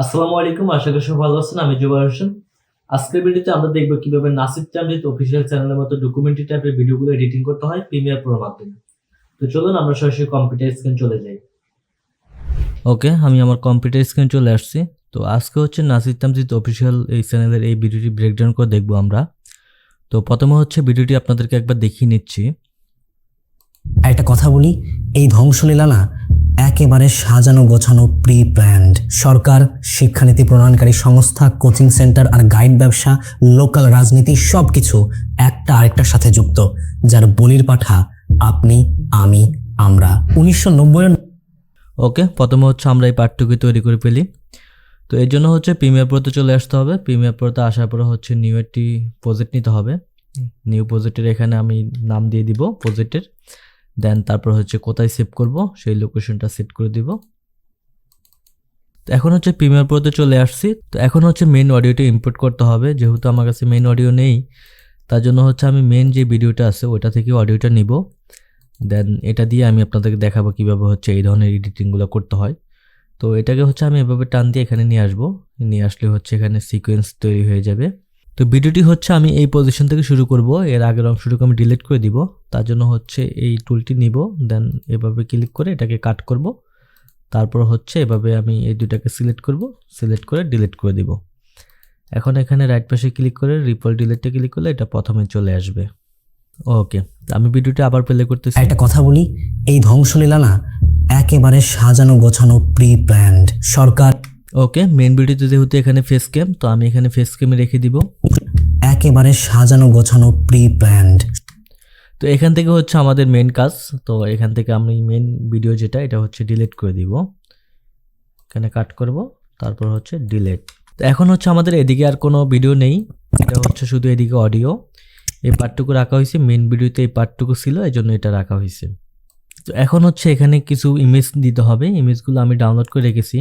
আসসালামু আলাইকুম, আশা করি ভালো আছেন, আমি জুবাই হোসেন। আজকের ভিডিওতে আমরা দেখব কীভাবে নাসিব চামজিৎ অফিসিয়াল চ্যানেলের মতো ডকুমেন্টারি টাইপের ভিডিওগুলো এডিটিং করতে হয় প্রিমিয়ার প্রোর মাধ্যমে। তো চলুন, আমরা সরাসরি কম্পিউটার স্ক্রিন চলে যাই। ওকে, আমি আমার কম্পিউটার স্ক্রিন চলে আসছি। তো আজকে হচ্ছে নাসির তামজিদ অফিসিয়াল এই চ্যানেলের এই ভিডিওটি ব্রেকডাউন করে দেখব আমরা। তো প্রথমে হচ্ছে ভিডিওটি আপনাদেরকে একবার দেখিয়ে নিচ্ছি। একটা কথা বলি, এই ধ্বংসলীলা না একেবারে সাজানো গোছানো প্রি প্ল্যান্ড সরকার, শিক্ষানীতি প্রণয়নকারী সংস্থা কোচিং সেন্টার আর গাইড ব্যবসা লোকাল রাজনীতি সব কিছু একটা আরেকটার সাথে যুক্ত, যার বলির পাঠা আপনি, আমি, আমরা। উনিশশো নব্বই ওকে, প্রথমে হচ্ছে আমরা এই পার্টটুকু তৈরি করে ফেলি। তো এর জন্য হচ্ছে প্রিমিয়ার প্রোতে চলে আসতে হবে। প্রিমিয়ার প্রোতে আসার পরে হচ্ছে নিউ একটি প্রজেক্ট নিতে হবে। নিউ প্রজেক্টের এখানে আমি নাম দিয়ে দিব প্রজেক্টের দেন তারপর হচ্ছে কোথায় সেভ করব? সেই লোকেশনটা সেট করে দিব। তো এখন হচ্ছে প্রিমিয়ার প্রোতে চলে আসছি। তো এখন হচ্ছে মেন অডিওটা ইম্পোর্ট করতে হবে। যেহেতু আমার কাছে মেন অডিও নেই, তার জন্য হচ্ছে আমি মেন যে ভিডিওটা আছে ওটা থেকে অডিওটা নিব। দেন এটা দিয়ে আমি আপনাদেরকে দেখাবো কীভাবে হচ্ছে এই ধরনের এডিটিংগুলো করতে হয়। তো এটাকে হচ্ছে আমি এভাবে টান দিয়ে এখানে নিয়ে আসব। নিয়ে আসলে হচ্ছে এখানে সিকোয়েন্স তৈরি হয়ে যাবে। তো ভিডিওটি হচ্ছে আমি এই পজিশন থেকে শুরু করব। এর আগের অংশটুকু আমি ডিলিট করে দিব। তার জন্য হচ্ছে এই টুলটি নিব দেন এভাবে ক্লিক করে এটাকে কাট করব। তারপর হচ্ছে এভাবে আমি এই দুটাকে সিলেক্ট করব সিলেক্ট করে ডিলিট করে দিব। এখন এখানে রাইট পাশে ক্লিক করে রিপল ডিলিটে ক্লিক করলে এটা প্রথমে চলে আসবে। ওকে আমি ভিডিওটা আবার প্লে করতেছি। একটা কথা বলি এই ধ্বংসলীলা না একেবারে সাজানো গোছানো প্রি প্ল্যান্ড সরকার ওকে মেন ভিডিওতে যেহেতু এখানে ফেস ক্যাম তো আমি এখানে ফেস ক্যামে রেখে দিব। একেবারে সাজানো গোছানো প্রি প্ল্যান্ড তো এখান থেকে হচ্ছে আমাদের মেন কাজ। তো এখান থেকে আমি মেন ভিডিও যেটা, এটা হচ্ছে ডিলিট করে দিব। এখানে কাট করব, তারপর হচ্ছে ডিলিট তো এখন হচ্ছে আমাদের এদিকে আর কোনো ভিডিও নেই। এটা হচ্ছে শুধু এদিকে অডিও এই পার্টটুকু রাখা হয়েছে মেন ভিডিওতে এই পার্টটুকু ছিল এই জন্য এটা রাখা হয়েছে। তো এখন হচ্ছে এখানে কিছু ইমেজ দিতে হবে। ইমেজগুলো আমি ডাউনলোড করে রেখেছি।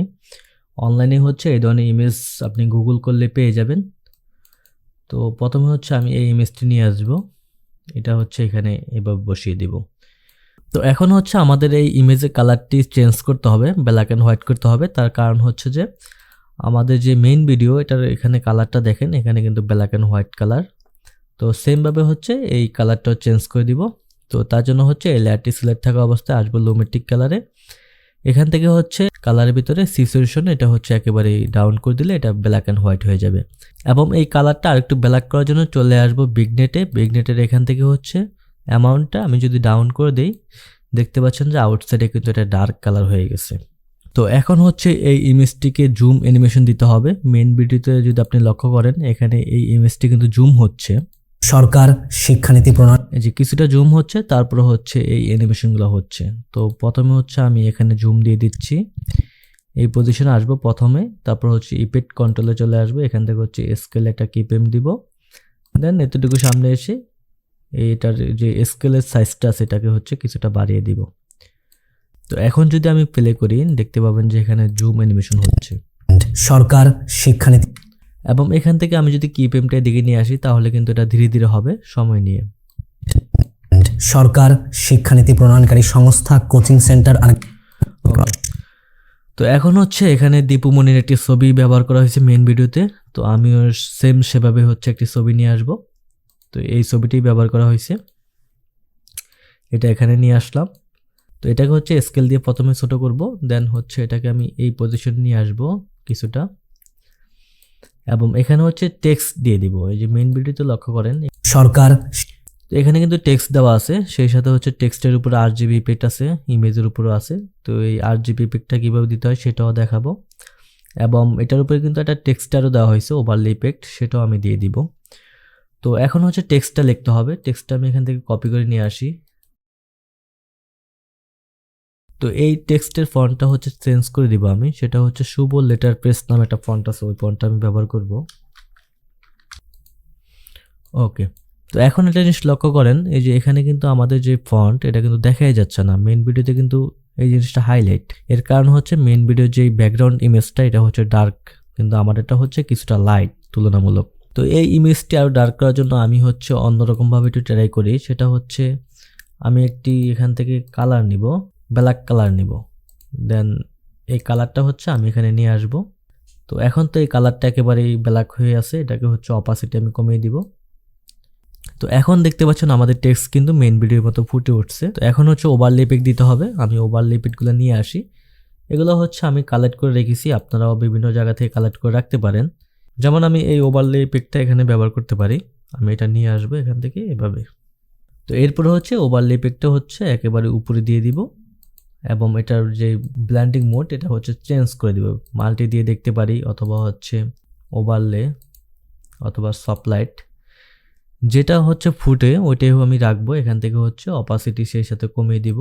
অনলাইনে হচ্ছে এই ধরনের ইমেজ আপনি গুগল করলে পেয়ে যাবেন। তো প্রথমে হচ্ছে আমি এই ইমেজটি নিয়ে আসব। এটা হচ্ছে এখানে এভাবে বসিয়ে দিব। তো এখন হচ্ছে আমাদের এই ইমেজের কালারটি চেঞ্জ করতে হবে ব্ল্যাক অ্যান্ড হোয়াইট করতে হবে। তার কারণ হচ্ছে যে আমাদের যে মেইন ভিডিও এটার এখানে কালারটা দেখেন, এখানে কিন্তু ব্ল্যাক অ্যান্ড হোয়াইট কালার তো সেমভাবে হচ্ছে এই কালারটাও চেঞ্জ করে দিব। তো তার জন্য হচ্ছে এই লেয়ারটি সিলেক্ট থাকা অবস্থায় আসব লোমেট্রিক কালারে এখান থেকে হচ্ছে কালারের ভিতরে সিচুয়েশন এটা হচ্ছে একেবারে ডাউন করে দিলে এটা ব্ল্যাক অ্যান্ড হোয়াইট হয়ে যাবে। এবং এই কালারটা আরেকটু ব্ল্যাক করার জন্য চলে আসব বিগনেটে বিগনেটের এখান থেকে হচ্ছে অ্যামাউন্টটা আমি যদি ডাউন করে দেই, দেখতে পাচ্ছেন যে আউটসাইডে কিন্তু এটা ডার্ক কালার হয়ে গেছে। তো এখন হচ্ছে এই ইমেজটিকে জুম অ্যানিমেশন দিতে হবে। মেন ভিডিওতে যদি আপনি লক্ষ্য করেন, এখানে এই ইমেজটি কিন্তু জুম হচ্ছে। সরকার শিক্ষানীতি প্রণয়ন এই যে কিছুটা জুম হচ্ছে তারপর হচ্ছে এই অ্যানিমেশনগুলো হচ্ছে। তো প্রথমে হচ্ছে আমি এখানে জুম দিয়ে দিচ্ছি। এই পজিশনে আসব প্রথমে তারপর হচ্ছে ইপেক্ট কন্ট্রোলে চলে আসবে। এখান থেকে হচ্ছে স্কেল একটা কিপেম দিব। দেন এতটুকু সামনে এসে এইটার যে স্কেলের সাইজটা সেটাকে হচ্ছে কিছুটা বাড়িয়ে দিব। তো এখন যদি আমি প্লে করি দেখতে পাবেন যে এখানে জুম অ্যানিমেশন হচ্ছে। সরকার শিক্ষানীতি এবং এখান থেকে আমি যদি কিপেমটা দিকে নিয়ে আসি তাহলে কিন্তু এটা ধীরে ধীরে হবে সময় নিয়ে। সরকার শিক্ষানীতি প্রণয়নকারী সংস্থা কোচিং সেন্টার আর তো এখন হচ্ছে এখানে দীপুমণির একটি ছবি ব্যবহার করা হয়েছে মেন ভিডিওতে তো আমিও সেম সেভাবে হচ্ছে একটি ছবি নিয়ে আসব। তো এই ছবিটি ব্যবহার করা হয়েছে। এটা এখানে নিয়ে আসলাম। তো এটাকে হচ্ছে স্কেল দিয়ে প্রথমে ছোট করব দেন হচ্ছে এটাকে আমি এই পজিশন নিয়ে আসব কিছুটা। এবং এখানে হচ্ছে টেক্সট দিয়ে দিব। এই যে মেন ভিডিওতে লক্ষ্য করেন সরকার তো এখানে কিন্তু টেক্সট দেওয়া আছে সেই সাথে হচ্ছে টেক্সটের উপরে আর জিবি ইফেক্ট আছে ইমেজের উপরেও আছে। তো এই আর জিবি ইফেক্টটা কীভাবে দিতে হয় সেটাও দেখাবো। এবং এটার উপরে কিন্তু একটা টেক্সটারও দেওয়া হয়েছে ওভারলি ইফেক্ট সেটাও আমি দিয়ে দিব। তো এখন হচ্ছে টেক্সটটা লিখতে হবে। টেক্সটটা আমি এখান থেকে কপি করে নিয়ে আসি। তো এই টেক্সটের ফন্টটা হচ্ছে চেঞ্জ করে দিব আমি। সেটা হচ্ছে শুভ লেটার প্রেস নামে একটা ফন্ট আছে, ওই ফন্টটা আমি ব্যবহার করব। ওকে, তো এখন একটা জিনিস লক্ষ্য করেন, এই যে এখানে কিন্তু আমাদের যে ফন্ট, এটা কিন্তু দেখাই যাচ্ছে না। মেন ভিডিওতে কিন্তু এই জিনিসটা হাইলাইট এর কারণ হচ্ছে মেন ভিডিওর যে ব্যাকগ্রাউন্ড ইমেজটা এটা হচ্ছে ডার্ক কিন্তু আমার এটা হচ্ছে কিছুটা লাইট তুলনামূলক। তো এই ইমেজটি আরও ডার্ক করার জন্য আমি হচ্ছে অন্যরকমভাবে একটু ট্রাই করি। সেটা হচ্ছে আমি একটি এখান থেকে কালার নিব। ব্ল্যাক কালার নিব। দেন এই কালারটা হচ্ছে আমি এখানে নিয়ে আসব। তো এখন তো এই কালারটা একেবারেই ব্ল্যাক হয়ে আছে, এটাকে হচ্ছে অপাসিটি আমি কমিয়ে দিব। তো এখন দেখতে পাচ্ছেন আমাদের টেক্সট কিন্তু মেন ভিডিওর মতো ফুটে উঠছে। তো এখন হচ্ছে ওভারলে ইফেক্ট দিতে হবে, আমি ওভারলে ইফেক্টগুলো নিয়ে আসি। এগুলো হচ্ছে আমি কালেক্ট করে রেখেছি, আপনারাও বিভিন্ন জায়গা থেকে কালেক্ট করে রাখতে পারেন। যেমন আমি এই ওভারলে ইফেক্টটা এখানে ব্যবহার করতে পারি। আমি এটা নিয়ে আসব এখান থেকে এভাবে। তো এরপরে হচ্ছে ওভারলে ইফেক্টটা হচ্ছে একেবারে উপরে দিয়ে দিব। এবং এটার যে ব্ল্যান্ডিং মোড এটা হচ্ছে চেঞ্জ করে দেবে। মাল্টি দিয়ে দেখতে পারি, অথবা হচ্ছে ওভারলে অথবা সফটলাইট যেটা হচ্ছে ফুটে, ওইটাই আমি রাখব। এখান থেকে হচ্ছে অপাসিটি সেই সাথে কমিয়ে দিব।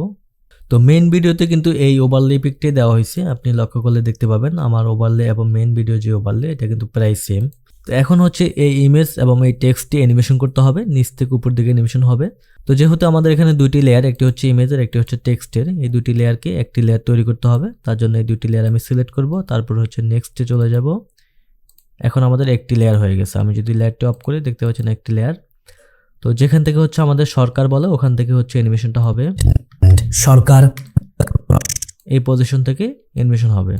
তো মেন ভিডিওতে কিন্তু এই ওভারলে ইফেক্টে দেওয়া হয়েছে। আপনি লক্ষ্য করলে দেখতে পাবেন, আমার ওভারলে এবং মেন ভিডিও যে ওভারলে এটা কিন্তু প্রায় সেম তো এখন হচ্ছে এই ইমেজ এবং এই টেক্সটটি অ্যানিমেশন করতে হবে, নিচ থেকে উপর দিকে অ্যানিমেশন হবে। তো যেহেতু আমাদের এখানে দুইটি লেয়ার একটি হচ্ছে ইমেজের একটি হচ্ছে টেক্সটের এই দুটি লেয়ারকে একটি লেয়ার তৈরি করতে হবে। তার জন্য এই দুটি লেয়ার আমি সিলেক্ট করব, তারপর হচ্ছে নেক্সটে চলে যাব। এখন আমাদের একটি লেয়ার হয়ে গেছে। আমি যদি লেয়ারটি অফ করি, দেখতে পাচ্ছেন একটি লেয়ার তো যেখান থেকে হচ্ছে আমাদের সরকার বলে, ওখান থেকে হচ্ছে অ্যানিমেশনটা হবে। সরকার এই পজিশন থেকে অ্যানিমেশন হবে।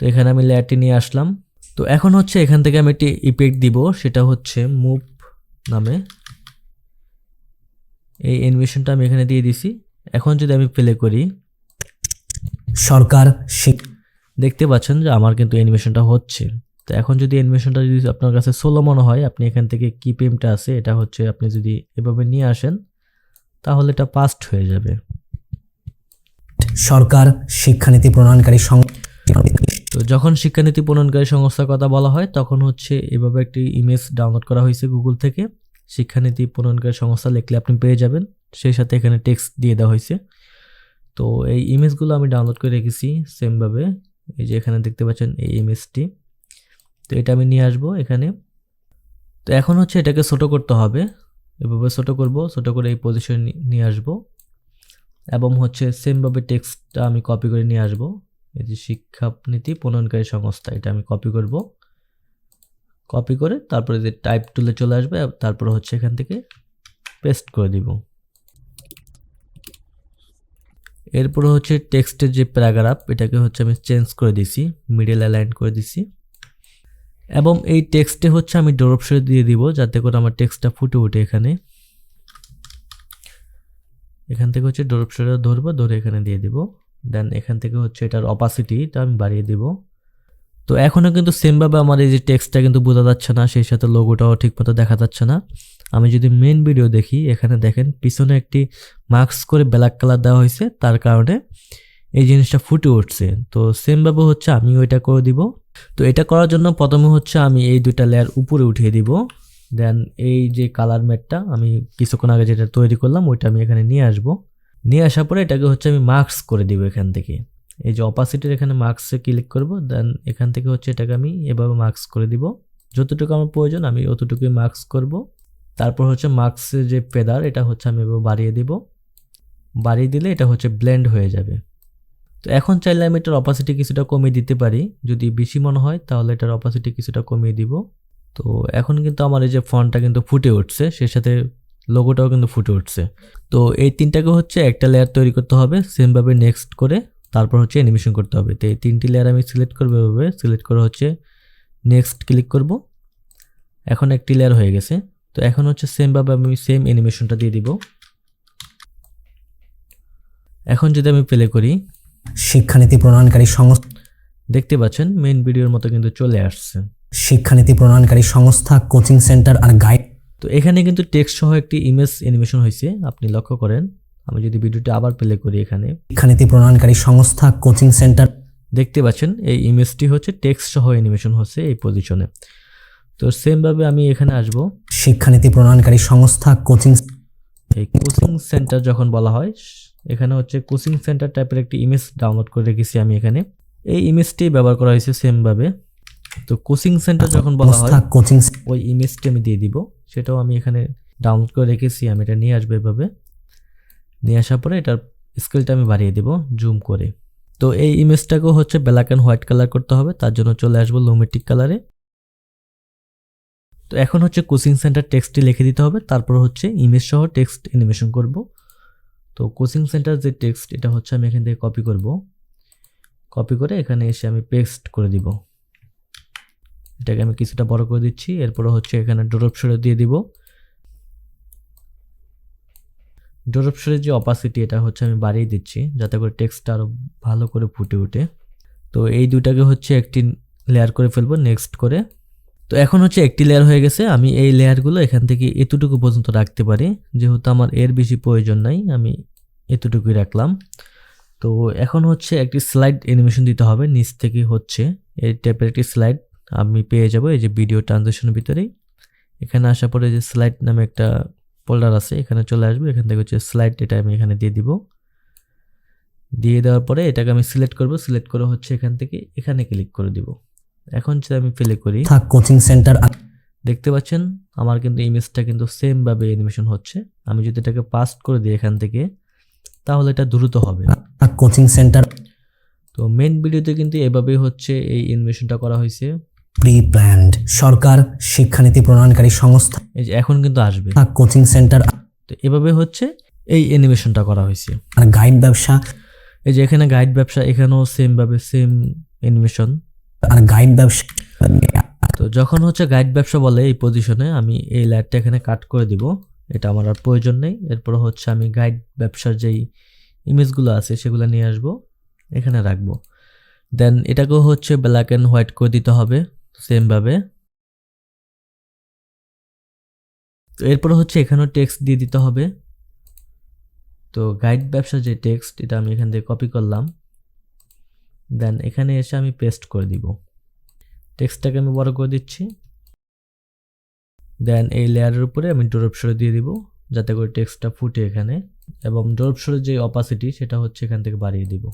তো এখানে আমি লেয়ারটি নিয়ে আসলাম। তো এখন হচ্ছে এখান থেকে আমি একটি ইফেক্ট দিব সেটা হচ্ছে মুভ নামে। এই অ্যানিমেশনটা আমি এখানে দিয়ে দিছি। এখন যদি আমি প্লে করি সরকার দেখতে পাচ্ছেন যে আমার কিন্তু অ্যানিমেশনটা হচ্ছে। তো এখন যদি অ্যানিমেশনটা যদি আপনার কাছে সোলো মনে হয় আপনি এখান থেকে কি পেমটা আছে এটা হচ্ছে আপনি যদি এভাবে নিয়ে আসেন তাহলে এটা পাস্ট হয়ে যাবে। সরকার শিক্ষানীতি প্রণয়নকারী সং- তো যখন শিক্ষানীতি প্রণয়নকারী সংস্থার কথা বলা হয়, তখন হচ্ছে এভাবে একটি ইমেজ ডাউনলোড করা হয়েছে গুগল থেকে। শিক্ষানীতি প্রণয়নকারী সংস্থা লিখলে আপনি পেয়ে যাবেন। সেই সাথে এখানে টেক্সট দিয়ে দেওয়া হয়েছে। তো এই ইমেজগুলো আমি ডাউনলোড করে রেখেছি সেমভাবে এই যে এখানে দেখতে পাচ্ছেন এই ইমেজটি তো এটা আমি নিয়ে আসব এখানে। তো এখন হচ্ছে এটাকে ছোট করতে হবে। এভাবে ছোটো করব, ছোট করে এই পজিশন নিয়ে আসব। এবং হচ্ছে সেমভাবে টেক্সটটা আমি কপি করে নিয়ে আসব। এই যে শিক্ষানীতি প্রণয়নকারী সংস্থা, এটা আমি কপি করব। কপি করে তারপরে যে টাইপ টুলে চলে আসবে, তারপরে হচ্ছে এখান থেকে পেস্ট করে দিব। এরপরে হচ্ছে টেক্সটের যে প্যারাগ্রাফ এটাকে হচ্ছে আমি চেঞ্জ করে দিছি মিডল অ্যালাইন করে দিছি। এবং এই টেক্সটে হচ্ছে আমি ডোরপশে দিয়ে দিব, যাতে করে আমার টেক্সটটা ফুটে ওঠে এখানে। এখান থেকে হচ্ছে ডোরপশটা ধরবো, ধরে এখানে দিয়ে দিব। দেন এখান থেকে হচ্ছে এটার অপাসিটিটা আমি বাড়িয়ে দিব। তো এখনও কিন্তু সেমভাবে আমার এই যে টেক্সটটা কিন্তু বোঝা যাচ্ছে না, সেই সাথে লোগোটাও ঠিকমতো দেখা যাচ্ছে না। আমি যদি মেন ভিডিও দেখি, এখানে দেখেন পিছনে একটি মার্কস করে ব্ল্যাক কালার দেওয়া হয়েছে, তার কারণে এই জিনিসটা ফুটে উঠছে। তো সেমভাবে হচ্ছে আমি ওইটা করে দিব। তো এটা করার জন্য প্রথমে হচ্ছে আমি এই দুইটা লেয়ার উপরে উঠিয়ে দিব। দেন এই যে কালার ম্যাটটা আমি কিছুক্ষণ আগে যেটা তৈরি করলাম, ওইটা আমি এখানে নিয়ে আসব। নিয়ে আসার পরে এটাকে হচ্ছে আমি মার্কস করে দিব এখান থেকে। এই যে অপাসিটির এখানে মার্কসে ক্লিক করব দেন এখান থেকে হচ্ছে এটাকে আমি এভাবে মার্কস করে দিব। যতটুকু আমার প্রয়োজন আমি অতটুকুই মার্কস করব। তারপর হচ্ছে মার্কসের যে পেদার এটা হচ্ছে আমি এভাবে বাড়িয়ে দিব। বাড়িয়ে দিলে এটা হচ্ছে ব্লেন্ড হয়ে যাবে। তো এখন চাইলে আমি এটার অপাসিটি কিছুটা কমিয়ে দিতে পারি। যদি বেশি মনে হয়, তাহলে এটার অপাসিটি কিছুটা কমিয়ে দিব। তো এখন কিন্তু আমার এই যে ফন্টটা কিন্তু ফুটে উঠছে, সেই সাথে লোগোটাও কিন্তু ফুটে উঠছে। তো এই তিনটাকে হচ্ছে একটা লেয়ার তৈরি করতে হবে সেমভাবে নেক্সট করে তারপর হচ্ছে অ্যানিমেশন করতে হবে। তো এই তিনটি লেয়ার আমি সিলেক্ট করব এভাবে সিলেক্ট করে হচ্ছে নেক্সট ক্লিক করব। এখন একটি লেয়ার হয়ে গেছে। তো এখন হচ্ছে সেমভাবে আমি সেম অ্যানিমেশনটা দিয়ে দিব। এখন যদি আমি প্লে করি শিক্ষানীতি প্রণয়নকারী সংস্থা দেখতে পাচ্ছেন মেন ভিডিওর মতো কিন্তু চলে আসছে। শিক্ষানীতি প্রণয়নকারী সংস্থা কোচিং সেন্টার আর গাইড তো এখানে কিন্তু টেক্সট সহ একটি ইমেজ অ্যানিমেশন হয়েছে আপনি লক্ষ্য করেন। আমি যদি ভিডিওটা আবার প্লে করি এখানে। শিক্ষানীতি প্রণয়নকারী সংস্থা কোচিং সেন্টার দেখতে পাচ্ছেন এই ইমেজটি হচ্ছে টেক্সট সহ অ্যানিমেশন হচ্ছে এই পজিশনে তো সেমভাবে আমি এখানে আসব। শিক্ষানীতি প্রণয়নকারী সংস্থা কোচিং এই কোচিং সেন্টার যখন বলা হয় এখানে হচ্ছে কোচিং সেন্টার টাইপের একটি ইমেজ ডাউনলোড করে রেখেছি আমি এখানে। এই ইমেজটি ব্যবহার করা হয়েছে সেমভাবে তো কোচিং সেন্টার যখন বলা হয় কোচিং ওই ইমেজটি আমি দিয়ে দিব। সেটাও আমি এখানে ডাউনলোড করে রেখেছি, আমি এটা নিয়ে আসব এভাবে। নিয়ে আসার পরে এটার স্কেলটা আমি বাড়িয়ে দেব জুম করে। তো এই ইমেজটাকেও হচ্ছে ব্ল্যাক অ্যান্ড হোয়াইট কালার করতে হবে, তার জন্য চলে আসব লোমেটিক কালারে তো এখন হচ্ছে কোচিং সেন্টার টেক্সটটি লিখে দিতে হবে, তারপর হচ্ছে ইমেজ সহ টেক্সট অ্যানিমেশন করব। তো কোচিং সেন্টার যে টেক্সট এটা হচ্ছে আমি এখান থেকে কপি করব। কপি করে এখানে এসে আমি পেস্ট করে দিব। এটাকে আমি কিছুটা বড় করে দিচ্ছি। এরপরে হচ্ছে এখানে ডোরপশরে দিয়ে দিব। ডোরপশরের যে অপাসিটি এটা হচ্ছে আমি বাড়িয়ে দিচ্ছি, যাতে করে টেক্সটটা আরও ভালো করে ফুটে ওঠে। তো এই দুটাকে হচ্ছে একটি লেয়ার করে ফেলব নেক্সট করে। তো এখন হচ্ছে একটি লেয়ার হয়ে গেছে। আমি এই লেয়ারগুলো এখান থেকে এতটুকু পর্যন্ত রাখতে পারি। যেহেতু আমার এর বেশি প্রয়োজন নাই, আমি এতটুকুই রাখলাম। তো এখন হচ্ছে একটি স্লাইড অ্যানিমেশন দিতে হবে, নিচ থেকে হচ্ছে। এই টাইপের একটি স্লাইড আমি পেয়ে যাব এই যে ভিডিও ট্রানজেকশনের ভিতরেই। এখানে আসার পরে যে স্লাইড নামে একটা ফোল্ডার আছে এখানে চলে আসবে। এখান থেকে হচ্ছে স্লাইড এটা আমি এখানে দিয়ে দিব। দিয়ে দেওয়ার পরে এটাকে আমি সিলেক্ট করব। সিলেক্ট করে হচ্ছে এখান থেকে এখানে ক্লিক করে দিব। এখন যদি আমি প্লে করি থাক কোচিং সেন্টার দেখতে পাচ্ছেন আমার কিন্তু ইমেজটা কিন্তু সেম ভাবে অ্যানিমেশন হচ্ছে। আমি যদি এটাকে পাস্ট করে দিই এখান থেকে তাহলে এটা দ্রুত হবে। থাক কোচিং সেন্টার তো মেন ভিডিওতে কিন্তু এভাবেই হচ্ছে এই অ্যানিমেশনটা করা হয়েছে। প্রি প্ল্যান্ড সরকার শিক্ষানীতি প্রণয়নকারী সংস্থা। এই যে এখন কিন্তু আসবে। কোচিং সেন্টার তো এভাবে হচ্ছে এই অ্যানিমেশনটা করা হয়েছে। আর গাইড ব্যবসা। এই যে এখানে গাইড ব্যবসা এখানেও সেম ভাবে সেম অ্যানিমেশন আর গাইড ব্যবসা। তো যখন হচ্ছে গাইড ব্যবসা বলে এই পজিশনে আমি এই লাইটটা এখানে কাট করে দিব। এটা আমার আর প্রয়োজন নেই। এরপর হচ্ছে আমি গাইড ব্যবসার যেই ইমেজগুলো আছে সেগুলো নিয়ে আসব। এখানে রাখব। দেন এটাকেও হচ্ছে ব্ল্যাক অ্যান্ড হোয়াইট করে দিতে হবে। সেমভাবে। তো এরপর হচ্ছে এখানেও টেক্সট দিয়ে দিতে হবে। তো গাইড ব্যবসার যে টেক্সট এটা আমি এখান থেকে কপি করলাম। দেন এখানে এসে আমি পেস্ট করে দিব। টেক্সটটাকে আমি বড় করে দিচ্ছি। দেন এই লেয়ারের উপরে আমি ডোরপসরে দিয়ে দিব, যাতে করে টেক্সটটা ফুটে এখানে। এবং ডোরপসরের যে অপাসিটি সেটা হচ্ছে এখান থেকে বাড়িয়ে দিব।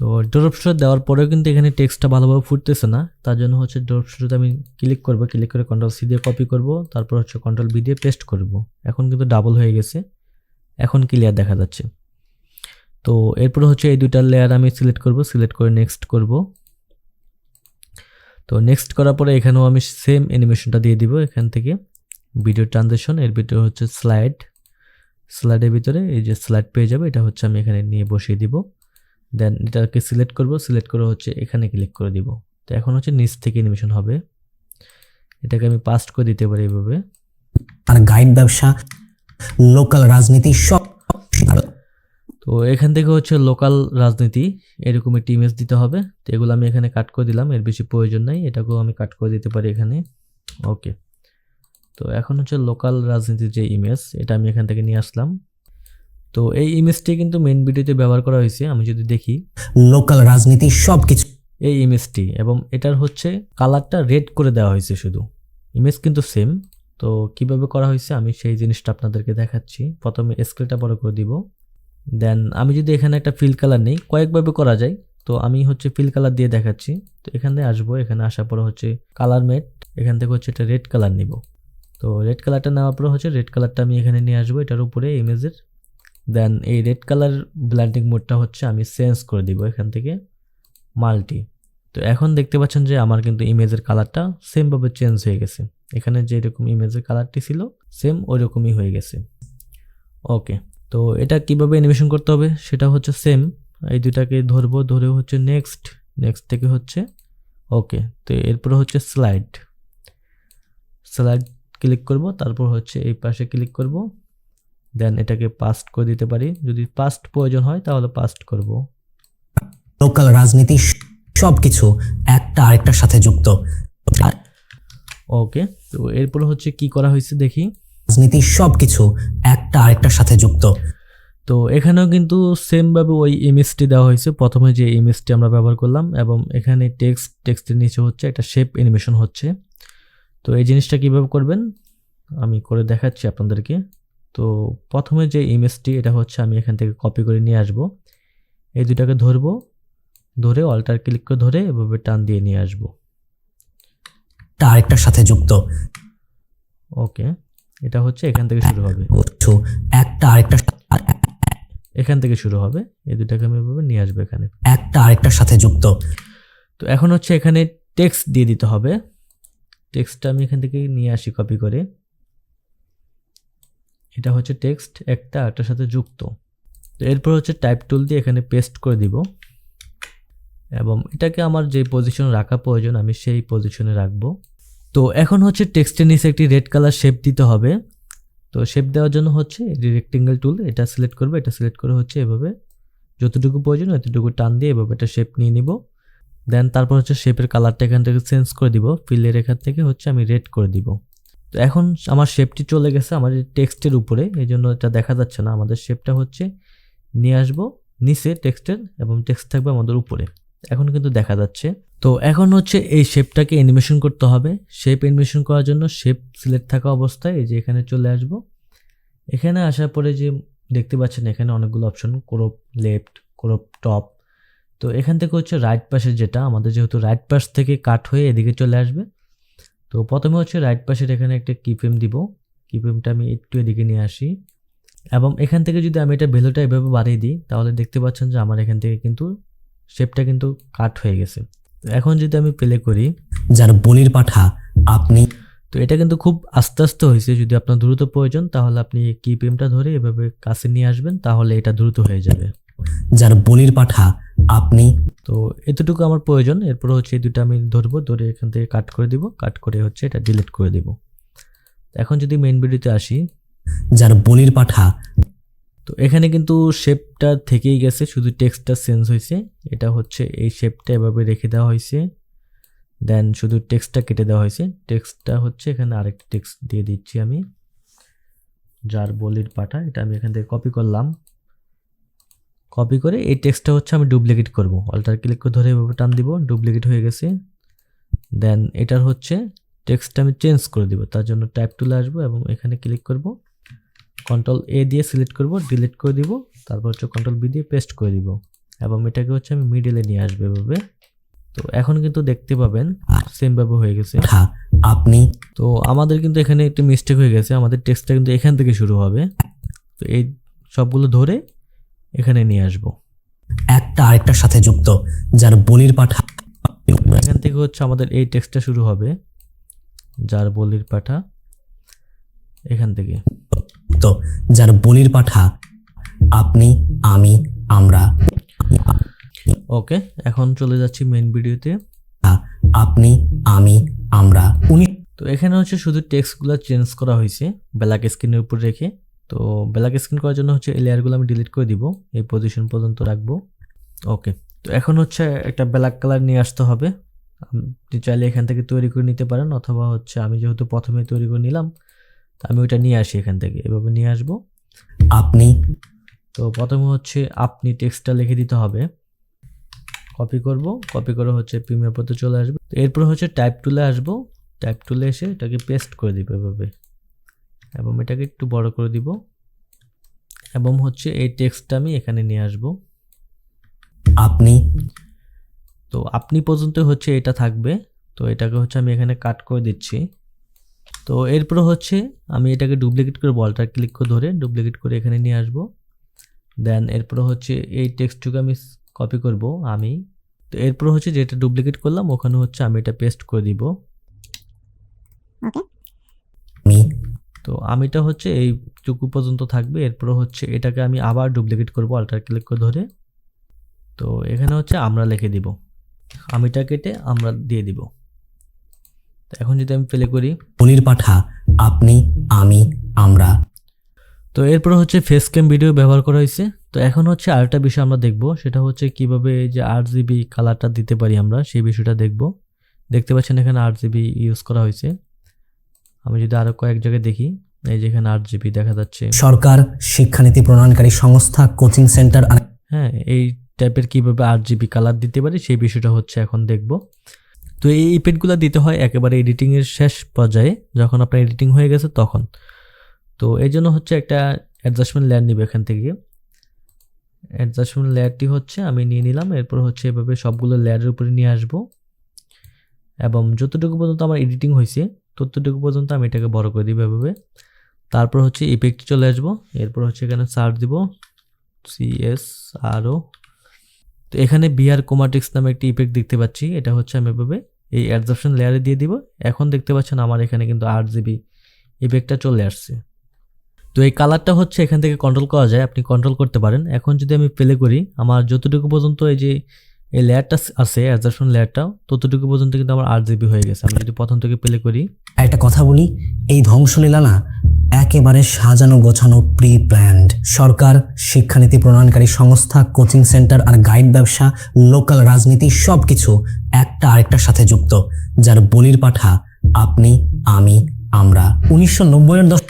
তো ডোরপসর দেওয়ার পরেও কিন্তু এখানে টেক্সটটা ভালোভাবে ফুটতেছে না। তার জন্য হচ্ছে ডোরপসরতে আমি ক্লিক করব ক্লিক করে কন্ট্রোল সি দিয়ে কপি করব, তারপর হচ্ছে কন্ট্রোল বি দিয়ে পেস্ট করব। এখন কিন্তু ডাবল হয়ে গেছে। এখন ক্লিয়ার দেখা যাচ্ছে। তো এরপর হচ্ছে এই দুইটার লেয়ার আমি সিলেক্ট করব সিলেক্ট করে নেক্সট করব। তো নেক্সট করার পরে এখানেও আমি সেম অ্যানিমেশনটা দিয়ে দিব এখান থেকে। ভিডিও ট্রানজেকশন এর ভিতরে হচ্ছে স্লাইড স্লাইডের ভিতরে এই যে স্লাইড পেয়ে যাবে, এটা হচ্ছে আমি এখানে নিয়ে বসিয়ে দিব। দেন এটাকে সিলেক্ট করব সিলেক্ট করে হচ্ছে এখানে ক্লিক করে দিব। তো এখন হচ্ছে নিচ থেকে অ্যানিমেশন হবে। এটাকে আমি পাস্ট করে দিতে পারি এইভাবে আর গাইড ব্যবসা লোকাল রাজনীতি সব তো এখান থেকে হচ্ছে লোকাল রাজনীতি এরকম একটি ইমেজ দিতে হবে। তো এগুলো আমি এখানে কাট করে দিলাম এর বেশি প্রয়োজন নাই। এটাকেও আমি কাট করে দিতে পারি এখানে। ওকে তো এখন হচ্ছে লোকাল রাজনীতির যে ইমেজ এটা আমি এখান থেকে নিয়ে আসলাম। তো এই ইমেজটি কিন্তু মেন ভিডিওতে ব্যবহার করা হয়েছে আমি যদি দেখি। লোকাল রাজনীতি সব কিছু এই ইমেজটি এবং এটার হচ্ছে কালারটা রেড করে দেওয়া হয়েছে শুধু। ইমেজ কিন্তু সেম তো কীভাবে করা হয়েছে আমি সেই জিনিসটা আপনাদেরকে দেখাচ্ছি। প্রথমে স্কেলটা বড় করে দিব। দেন আমি যদি এখানে একটা ফিল কালার নেই কয়েকভাবে করা যায়। তো আমি হচ্ছে ফিল কালার দিয়ে দেখাচ্ছি। তো এখানে আসব এখানে আসার পরে হচ্ছে কালার মেট এখান থেকে হচ্ছে এটা রেড কালার নিব। তো রেড কালারটা নেওয়ার পরে হচ্ছে রেড কালারটা আমি এখানে নিয়ে আসব এটার উপরে ইমেজের দেন এই রেড কালার ব্ল্যান্ডিং মোডটা হচ্ছে আমি চেঞ্জ করে দিব এখান থেকে মাল্টি তো এখন দেখতে পাচ্ছেন যে আমার কিন্তু ইমেজের কালারটা সেমভাবে চেঞ্জ হয়ে গেছে। এখানে যেরকম ইমেজের কালারটি ছিল সেম ওই রকমই হয়ে গেছে। ওকে তো এটা কীভাবে অ্যানিমেশন করতে হবে? সেটা হচ্ছে সেম এই দুটাকে ধরবো, ধরে হচ্ছে নেক্সট নেক্সট থেকে হচ্ছে ওকে তো এরপর হচ্ছে স্লাইড স্লাইড ক্লিক করব, তারপর হচ্ছে এই পাশে ক্লিক করব। দেন এটাকে পাস্ট করে দিতে পারি। যদি পাস্ট প্রয়োজন হয় তাহলে পাস্ট করব। লোকাল রাজনীতি সব কিছু একটা আরেকটার সাথে যুক্ত। ওকে তো এরপর হচ্ছে কি করা হয়েছে দেখি। রাজনীতি সব কিছু একটা আরেকটার সাথে যুক্ত। তো এখানেও কিন্তু সেমভাবে ওই ইমেজটি দেওয়া হয়েছে। প্রথমে যে ইমেজটি আমরা ব্যবহার করলাম এবং এখানে টেক্সট টেক্সটের নিচে হচ্ছে একটা শেপ অ্যানিমেশন হচ্ছে। তো এই জিনিসটা কীভাবে করবেন? আমি করে দেখাচ্ছি আপনাদেরকে। তো প্রথমে যে ইমেজটি এটা হচ্ছে আমি এখান থেকে কপি করে নিয়ে আসব। এই দুটাকে ধরবো ধরে অল্টার ক্লিক করে ধরে এভাবে টান দিয়ে নিয়ে আসব। একটা আরেকটার সাথে যুক্ত। ওকে এটা হচ্ছে এখান থেকে শুরু হবে। একটা আরেকটার আর এখান থেকে শুরু হবে এই দুটাকে আমি এভাবে নিয়ে আসব এখানে। একটা আরেকটার সাথে যুক্ত। তো এখন হচ্ছে এখানে টেক্সট দিয়ে দিতে হবে। টেক্সটটা আমি এখান থেকে নিয়ে আসি কপি করে। এটা হচ্ছে টেক্সট একটা একটার সাথে যুক্ত। তো এরপর হচ্ছে টাইপ টুল দিয়ে এখানে পেস্ট করে দিব। এবং এটাকে আমার যে পজিশন রাখা প্রয়োজন, আমি সেই পজিশনে রাখব। তো এখন হচ্ছে টেক্সটের নিচে একটি রেড কালার শেপ দিতে হবে। তো শেপ দেওয়ার জন্য হচ্ছে রেক্টেঙ্গেল টুল এটা সিলেক্ট করবে, এটা সিলেক্ট করে হচ্ছে এভাবে যতটুকু প্রয়োজন এতটুকু টান দিয়ে এভাবে একটা শেপ নিয়ে নিব। দেন তারপর হচ্ছে শেপের কালারটা এখান থেকে চেঞ্জ করে দিব। ফিলের এখান থেকে হচ্ছে আমি রেড করে দিব। তো এখন আমার শেপটি চলে গেছে আমাদের টেক্সটের উপরে, এই জন্য এটা দেখা যাচ্ছে না। আমাদের শেপটা হচ্ছে নিয়ে আসব, নিচে টেক্সটের এবং টেক্সট থাকবে আমাদের উপরে। এখন কিন্তু দেখা যাচ্ছে। তো এখন হচ্ছে এই শেপটাকে অ্যানিমেশন করতে হবে। শেপ অ্যানিমেশন করার জন্য শেপ সিলেক্ট থাকা অবস্থায় এই যে এখানে চলে আসব। এখানে আসার পরে যে দেখতে পাচ্ছেন এখানে অনেকগুলো option crop left crop top তো এখান থেকে হচ্ছে রাইট পাশে যেটা, আমাদের যেহেতু রাইট পাশ থেকে কাট হয়ে এদিকে চলে আসবে। তো প্রথমে হচ্ছে রাইট পাশের এখানে একটা কিপেম দিব। কিপেমটা আমি একটু এদিকে নিয়ে আসি। এবং এখান থেকে যদি আমি এটা ভ্যালুটা এভাবে বাড়িয়ে দিই তাহলে দেখতে পাচ্ছেন যে আমার এখান থেকে কিন্তু শেপটা কিন্তু কাট হয়ে গেছে। তো এখন যদি আমি প্লে করি যার বনির পাঠা আপনি তো এটা কিন্তু খুব আস্তে আস্তে হয়েছে। যদি আপনার দ্রুত প্রয়োজন তাহলে আপনি কি ধরে এভাবে কাছে নিয়ে আসবেন তাহলে এটা দ্রুত হয়ে যাবে। যার বলির পাঠা আপনি। তো এতটুকু আমার প্রয়োজন এরপর হচ্ছে এই দুটো আমি ধরবো ধরে এখান থেকে কাট করে দিব কাট করে হচ্ছে এটা ডিলিট করে দিব। এখন যদি মেইন ভিডিওতে আসি। যার বলির পাঠা তো এখানে কিন্তু শেপটা থেকেই গেছে শুধু টেক্সটটা চেঞ্জ হয়েছে এটা হচ্ছে এই শেপটা এভাবে রেখে দেওয়া হয়েছে। দেন শুধু টেক্সটটা কেটে দেওয়া হয়েছে টেক্সটটা হচ্ছে এখানে আরেকটা টেক্সট দিয়ে দিচ্ছি আমি। যার বলির পাঠা এটা আমি এখান থেকে কপি করলাম। কপি করে এই টেক্সটটা হচ্ছে আমি ডুপ্লিকেট করব। অল্টার ক্লিক করে ধরে এভাবে টান দিব ডুপ্লিকেট হয়ে গেছে। দেন এটার হচ্ছে টেক্সটটা আমি চেঞ্জ করে দিব তার জন্য টাইপ টুলে আসব এবং এখানে ক্লিক করব। কন্ট্রোল এ দিয়ে সিলেক্ট করব ডিলিট করে দিব তারপর হচ্ছে কন্ট্রোল বি দিয়ে পেস্ট করে দিব। এবং এটাকে হচ্ছে আমি মিডিলে নিয়ে আসব এভাবে। তো এখন কিন্তু দেখতে পাবেন সেমভাবে হয়ে গেছে। পাঠা আপনি? তো আমাদের কিন্তু এখানে একটু মিস্টেক হয়ে গেছে আমাদের টেক্সটটা কিন্তু এখান থেকে শুরু হবে। তো এই সবগুলো ধরে এখানে নিয়ে আসব। একটা আরেকটার সাথে যুক্ত যার বলির পাঠা এখান থেকে হচ্ছে আমাদের এই টেক্সটটা শুরু হবে। যার বলির পাঠা এখান থেকে। তো যার বলির পাঠা আপনি আমি আমরা। ওকে এখন চলে যাচ্ছি মেন ভিডিওতে আপনি আমি আমরা। উনি তো এখানে হচ্ছে শুধু টেক্সটগুলো চেঞ্জ করা হয়েছে ব্ল্যাক স্ক্রিনের উপর রেখে। তো ব্ল্যাক স্ক্রিন করার জন্য হচ্ছে এই লেয়ারগুলো আমি ডিলিট করে দিব এই পজিশন পর্যন্ত রাখব। ওকে তো এখন হচ্ছে একটা ব্ল্যাক কালার নিয়ে আসতে হবে। আপনি চাইলে এখান থেকে তৈরি করে নিতে পারেন অথবা হচ্ছে আমি যেহেতু প্রথমে তৈরি করে নিলাম তো আমি ওইটা নিয়ে আসি এখান থেকে এভাবে নিয়ে আসব। আপনি? তো প্রথমে হচ্ছে আপনি টেক্সটটা লিখে দিতে হবে। কপি করব কপি করে হচ্ছে প্রিমিয়ার পথে চলে আসবে। এরপর হচ্ছে টাইপ টুলে আসব। টাইপ টুলে এসে এটাকে পেস্ট করে দিব এভাবে। এবং এটাকে একটু বড় করে দিব। এবং হচ্ছে এই টেক্সটটা আমি এখানে নিয়ে আসব। আপনি? তো আপনি পর্যন্ত হচ্ছে এটা থাকবে। তো এটাকে হচ্ছে আমি এখানে কাট করে দিচ্ছি। তো এরপর হচ্ছে আমি এটাকে ডুপ্লিকেট করে বলটা ক্লিক করে ধরে ডুপ্লিকেট করে এখানে নিয়ে আসব। দেন এরপর হচ্ছে এই টেক্সটটুকু আমি কপি করব আমি। তো এরপর হচ্ছে যেটা ডুপ্লিকেট করলাম ওখানে হচ্ছে আমি এটা পেস্ট করে দিব। তো আমিটা হচ্ছে এই এইটুকু পর্যন্ত থাকবে এরপর হচ্ছে এটাকে আমি আবার ডুপ্লিকেট করব আল্টার ক্লিক করে ধরে। তো এখানে হচ্ছে আমরা লিখে দিব। আমিটা কেটে আমরা দিয়ে দিব। তো এখন যদি আমি প্লে করি। বলির পাঠা আপনি আমি আমরা। তো এরপর হচ্ছে ফেস ক্যাম ভিডিও ব্যবহার করা হয়েছে। তো এখন হচ্ছে আরেকটা বিষয় আমরা দেখব সেটা হচ্ছে কীভাবে এই যে আট জিবি কালারটা দিতে পারি আমরা সেই বিষয়টা দেখব। দেখতে পাচ্ছেন এখানে আট জিবি ইউজ করা হয়েছে। আমি যদি আরও কয়েক জায়গায় দেখি এই যে এখানে আট জিবি দেখা যাচ্ছে। সরকার শিক্ষানীতি প্রণয়নকারী সংস্থা কোচিং সেন্টার হ্যাঁ এই টাইপের কীভাবে আট জিবি কালার দিতে পারি সেই বিষয়টা হচ্ছে এখন দেখব। তো এই ইফেক্টগুলো দিতে হয় একেবারে এডিটিংয়ের শেষ পর্যায়ে যখন আপনার এডিটিং হয়ে গেছে তখন। তো এই জন্য হচ্ছে একটা অ্যাডজাস্টমেন্ট লেয়ার নিবে এখান থেকে। অ্যাডজাস্টমেন্ট লেয়ারটি হচ্ছে আমি নিয়ে নিলাম এরপর হচ্ছে এভাবে সবগুলো লেয়ারের উপরে নিয়ে আসব। এবং যতটুকু পর্যন্ত আমার এডিটিং হয়েছে ততটুকু পর্যন্ত আমি এটাকে বড় করে দিব এভাবে। তারপর হচ্ছে ইফেক্ট চলে আসব। এরপর হচ্ছে এখানে সার্চ দিব। সিএস আরও তো এখানে বিআর কোমাটিক্স নামে একটি ইফেক্ট দেখতে পাচ্ছি। এটা হচ্ছে আমি এভাবে এই অ্যাডজাপশন লেয়ারে দিয়ে দিব। এখন দেখতে পাচ্ছেন আমার এখানে কিন্তু আট জিবি ইফেক্টটা চলে আসছে। তো এই কালারটা হচ্ছে এখান থেকে কন্ট্রোল করা যায়। আপনি কন্ট্রোল করতে পারেন। এখন যদি আমি প্লে করি, আমার যতটুকু পর্যন্ত এই যে এই লেয়ারটা আছে অ্যাডজাপশন লেয়ারটা ততটুকু পর্যন্ত কিন্তু আমার আট জিবি হয়ে গেছে। আমি যদি প্রথম থেকে প্লে করি। একটা কথা বলি এই ধ্বংসলীলা না একেবারে সাজানো গোছানো প্রি প্ল্যান্ড সরকার শিক্ষানীতি প্রণয়নকারী সংস্থা কোচিং সেন্টার আর গাইড ব্যবসা লোকাল রাজনীতি সব কিছু একটা আরেকটার সাথে যুক্ত যার বলির পাঠা আপনি আমি আমরা। উনিশশো নব্বইয়ের দশ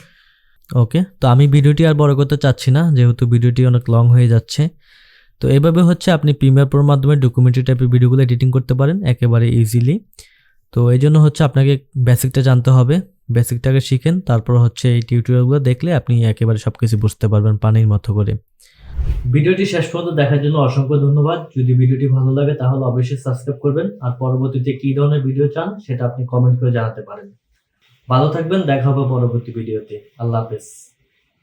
ওকে তো আমি ভিডিওটি আর বড় করতে চাচ্ছি না যেহেতু ভিডিওটি অনেক লং হয়ে যাচ্ছে। তো এভাবে হচ্ছে আপনি প্রিমিয়ার প্রোর মাধ্যমে ডকুমেন্টারি টাইপের ভিডিওগুলো এডিটিং করতে পারেন একেবারে ইজিলি তো এই জন্য হচ্ছে আপনাকে বেসিকটা জানতে হবে। বেসিকটাকে শিখেন, তারপর হচ্ছে এই টিউটোরিয়ালগুলো দেখলে আপনি একেবারে সব কিছু বুঝতে পারবেন পানির মতো করে। ভিডিওটি শেষ পর্যন্ত দেখার জন্য অসংখ্য ধন্যবাদ। যদি ভিডিওটি ভালো লাগে তাহলে অবশ্যই সাবস্ক্রাইব করবেন। আর পরবর্তীতে কি ধরনের ভিডিও চান সেটা আপনি কমেন্ট করে জানাতে পারেন। ভালো থাকবেন, দেখা হবে পরবর্তী ভিডিওতে আল্লাহ হাফেজ।